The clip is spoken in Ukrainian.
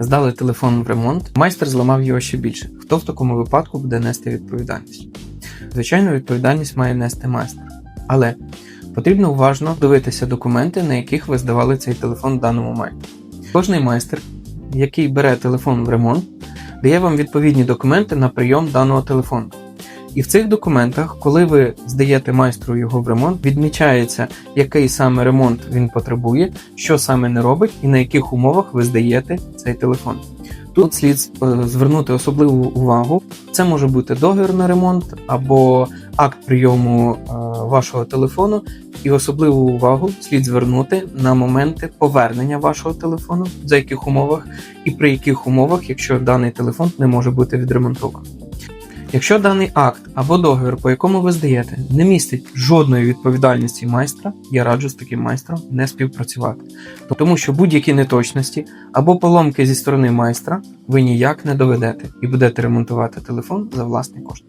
здали телефон в ремонт, майстер зламав його ще більше. Хто в такому випадку буде нести відповідальність? Звичайно, відповідальність має нести майстер. Але потрібно уважно дивитися документи, на яких ви здавали цей телефон в даному майстру. Кожний майстер, який бере телефон в ремонт, дає вам відповідні документи на прийом даного телефону. І в цих документах, коли ви здаєте майстру його в ремонт, відмічається, який саме ремонт він потребує, що саме не робить і на яких умовах ви здаєте цей телефон. Тут слід е, звернути особливу увагу. Це може бути договір на ремонт або акт прийому е, вашого телефону, і особливу увагу слід звернути на моменти повернення вашого телефону, за яких умовах і при яких умовах, якщо даний телефон не може бути відремонтований. Якщо даний акт або договір, по якому ви здаєте, не містить жодної відповідальності майстра, я раджу з таким майстром не співпрацювати, тому що будь-які неточності або поломки зі сторони майстра ви ніяк не доведете і будете ремонтувати телефон за власний кошт.